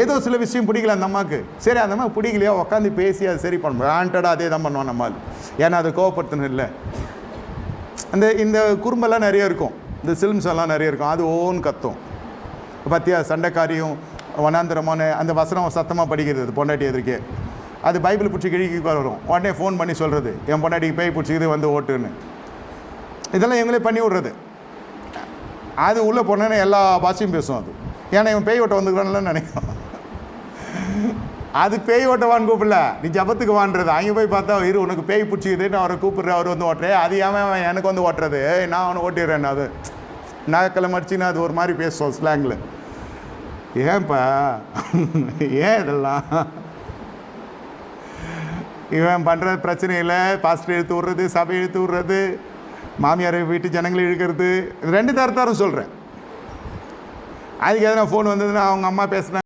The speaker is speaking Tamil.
ஏதோ சில விஷயம் பிடிக்கல அந்த அம்மாவுக்கு சரி அந்த அம்மா பிடிக்கலையா? உட்காந்து பேசி அதை சரி பண்ண பிராண்டடாக அதே தான் பண்ணுவான் நம்மால் ஏன்னா அதை கோவப்படுத்தணும் இல்லை. அந்த இந்த குறும்பெல்லாம் நிறைய இருக்கும். இந்த சில்ம்ஸ் எல்லாம் நிறைய இருக்கும். அது ஓன் கத்தும். பார்த்தியா சண்டைக்காரியும் வனாந்திரமான அந்த வசனம் சத்தமாக படிக்கிறது அது பொண்டாட்டி எதிர்க்கே. அது பைபிள் பிடிச்சி கிழக்கி வரும். உடனே ஃபோன் பண்ணி சொல்கிறது என் பொண்டாட்டிக்கு பேய் பிடிச்சிக்கிது வந்து ஓட்டுன்னு. இதெல்லாம் இவங்களே பண்ணி விட்றது. அது உள்ளே போனோன்னே எல்லா பாஷையும் பேசும் அது. ஏன்னா இவன் பேய் ஓட்ட வந்துக்கிறான்ல நினைக்கும் அது பேய் ஓட்டவான்னு கூப்பிடல. நீ ஜபத்துக்கு வான்றது. அங்கே போய் பார்த்தா இரு உனக்கு பேய் பிடிச்சிக்குது. நான் அவரை கூப்பிட்றேன். அவர் வந்து ஓட்டுறேன் அது ஏன் அவன் எனக்கு வந்து ஓட்டுறது? நான் அவனை ஓட்டிடுறேன் அது நகைக்கிழமை மடிச்சுன்னா அது ஒரு மாதிரி பேசுவோம் ஸ்லாங்கில் ஏன்ப்பா ஏன் இதெல்லாம்? இவன் பண்ணுற பிரச்சனையில் பாஸ்டர் இழுத்து விட்றது சபை இழுத்து விட்றது மாமியாரை வீட்டு ஜனங்களை இழுக்கிறது. ரெண்டு தரத்தாரும் சொல்கிறேன் அதுக்கு எதனா ஃபோன் வந்ததுன்னா அவங்க அம்மா பேசுனா